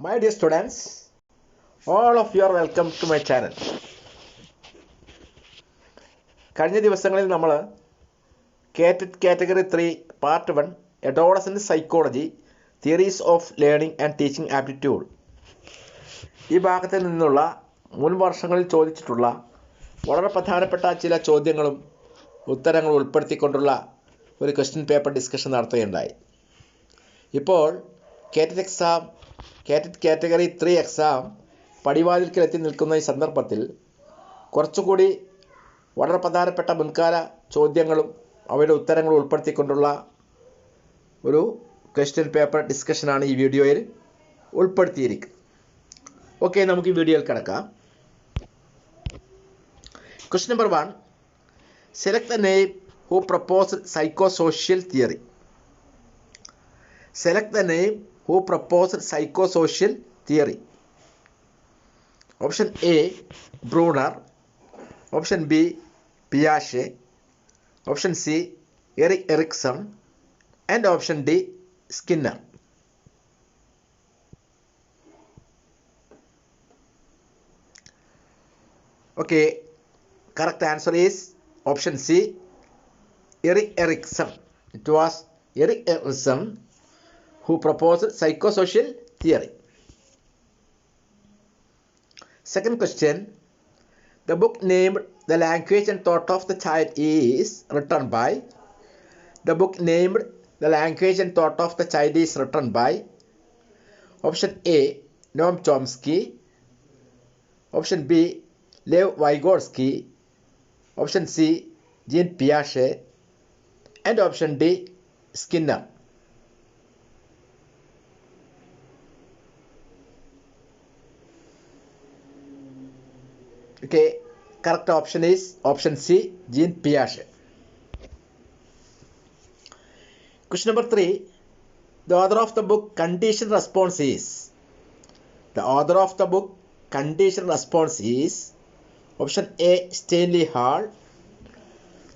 My dear students all of you are welcome to my channel കഴിഞ്ഞ ദിവസങ്ങളിൽ നമ്മൾ category three part one adolescent psychology theories of learning and teaching aptitude ഈ ഭാഗത്തിൽ നിന്നുള്ള മുൻ വർഷങ്ങളിൽ ചോദിച്ചിട്ടുള്ള വളരെ പ്രധാനപ്പെട്ട ചില ചോദ്യങ്ങളും ഉത്തരങ്ങളും ഉൾപ്പെടുത്തിക്കൊണ്ടുള്ള ഒരു ക്വസ്റ്റ്യൻ പേപ്പർ ഡിസ്കഷൻ നടത്തുകയുണ്ടായി. ഇപ്പോൾ KTET exam KTET category three exam പടിവാതിൽക്കിലെത്തി നിൽക്കുന്ന ഈ സന്ദർഭത്തിൽ കുറച്ചുകൂടി വളരെ പ്രധാനപ്പെട്ട മുൻകാല ചോദ്യങ്ങളും അവയുടെ ഉത്തരങ്ങളും ഉൾപ്പെടുത്തിക്കൊണ്ടുള്ള ഒരു ക്വസ്റ്റ്യൻ പേപ്പർ ഡിസ്കഷനാണ് ഈ വീഡിയോയിൽ ഉൾപ്പെടുത്തിയിരിക്കുന്നത് ഓക്കെ നമുക്ക് ഈ വീഡിയോയിൽ കിടക്കാം. Question number one select the name who propose psychosocial theory select the name who proposed psychosocial theory? Option A. Brunner. Option B. Piaget. Option C. Eric Erickson. And option D. Skinner. Okay, correct answer is option C, Eric Erickson. It was Eric Erickson who proposed psychosocial theory. Second question The book named The Language and Thought of the Child is written by. The book named The Language and Thought of the Child is written by. Option A Noam Chomsky. Option B Lev Vygotsky. Option C Jean Piaget. And option D Skinner. Okay, correct option is option C, Jean Piaget. Question number three. The author of the book Conditioned Response is. The author of the book Conditioned Response is option A, Stanley Hall.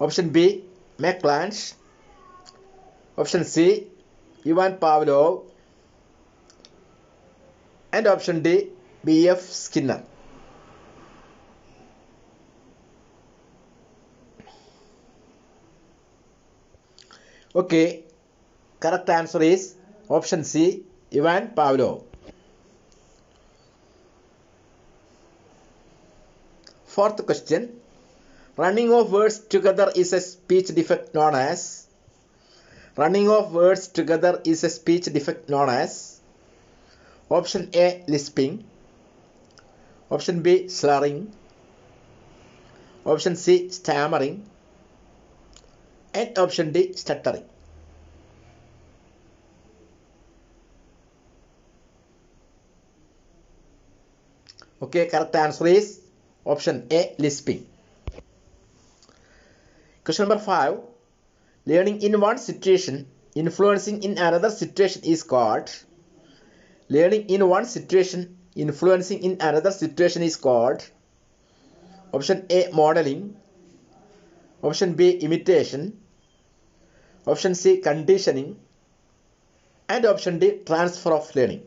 Option B, McLange. Option C, Ivan Pavlov. And option D, B.F. Skinner. Okay, correct answer is option C, Ivan Pavlov. Fourth question. Running of words together is a speech defect known as. Running of words together is a speech defect known as. Option A, lisping. Option B, slurring. Option C, stammering. And option D, stuttering. Okay, correct answer is option A, lisping. Question number 5. Learning in one situation, influencing in another situation is called. Learning in one situation, influencing in another situation is called. Option A, modeling. Option B, imitation. Option C, conditioning. And option D, transfer of learning.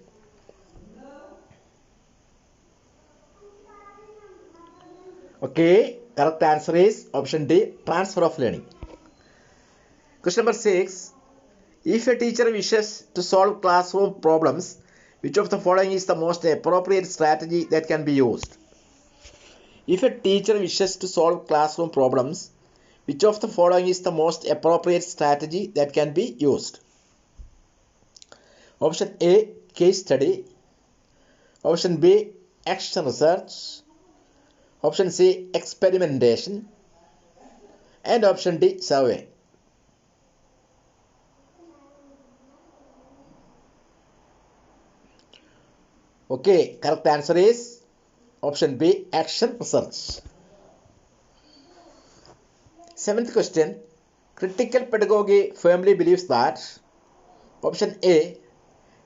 Okay, correct answer is option D, transfer of learning. Question number 6. If a teacher wishes to solve classroom problems, which of the following is the most appropriate strategy that can be used? If a teacher wishes to solve classroom problems, which of the following is the most appropriate strategy that can be used? Option A, case study. Option B, action research. Option C, experimentation. And option D, survey. Okay, correct answer is option B, action research. Seventh question. Critical pedagogy firmly believes that option A,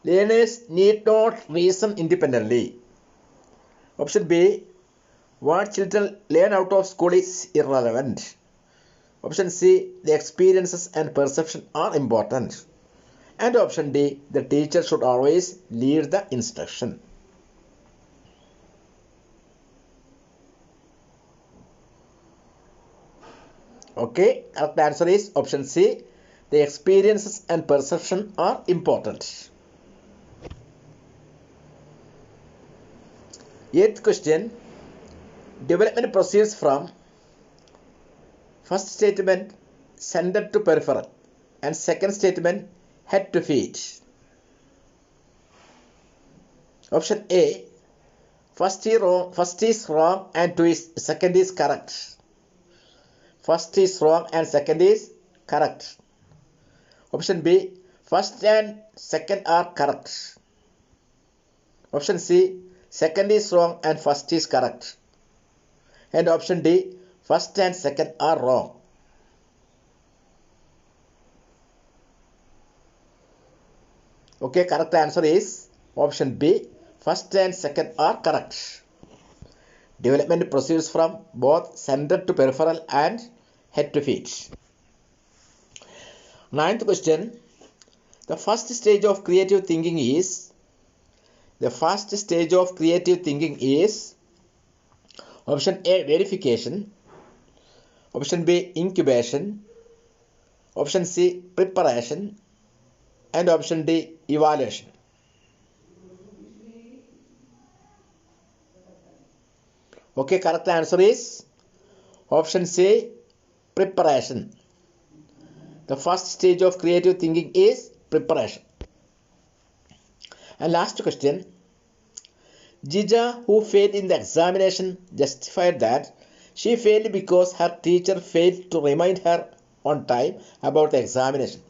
learners need not reason independently. Option B, what children learn out of school is irrelevant. Option C, the experiences and perception are important. And option D, the teacher should always lead the instruction. Okay, correct answer is option C. The experiences and perception are important. Eighth question. Development proceeds from first statement center to peripheral and second statement head to feet. Option A. First is wrong, first is wrong and two is, second is correct. First is wrong and second is correct. Option B. First and second are correct. Option C. Second is wrong and first is correct. And option D. First and second are wrong. Okay, correct answer is option B. First and second are correct. Development proceeds from both center to peripheral and head to feet. Ninth question. The first stage of creative thinking is the first stage of creative thinking is option A verification, option B incubation, option C preparation, and option D evaluation. Okay, correct answer is option C preparation. The first stage of creative thinking is preparation. And last question. Jija, who failed in the examination, justified that she failed because her teacher failed to remind her on time about the examination.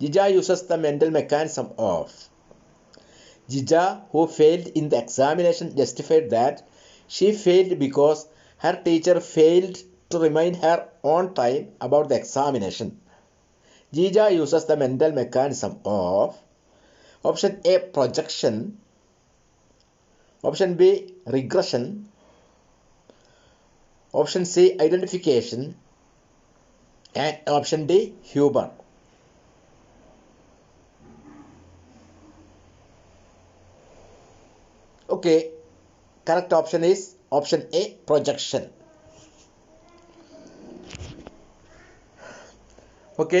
Jija uses the mental mechanism of. Jija, who failed in the examination, justified that she failed because her teacher failed to remind her on time about the examination. Jija uses the mental mechanism of option A projection, option B regression, option C identification, and option D humor. Okay, correct option is option A projection. Okay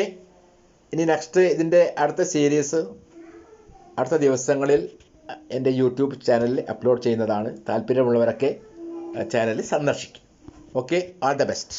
ഇനി next ഇതിന്റെ അടുത്ത series അടുത്ത ദിവസങ്ങളിൽ എന്റെ YouTube ചാനലിൽ upload ചെയ്യുന്നതാണ്. താല്പര്യമുള്ളവരൊക്കെ channel സന്ദർശിക്കും. Okay all the best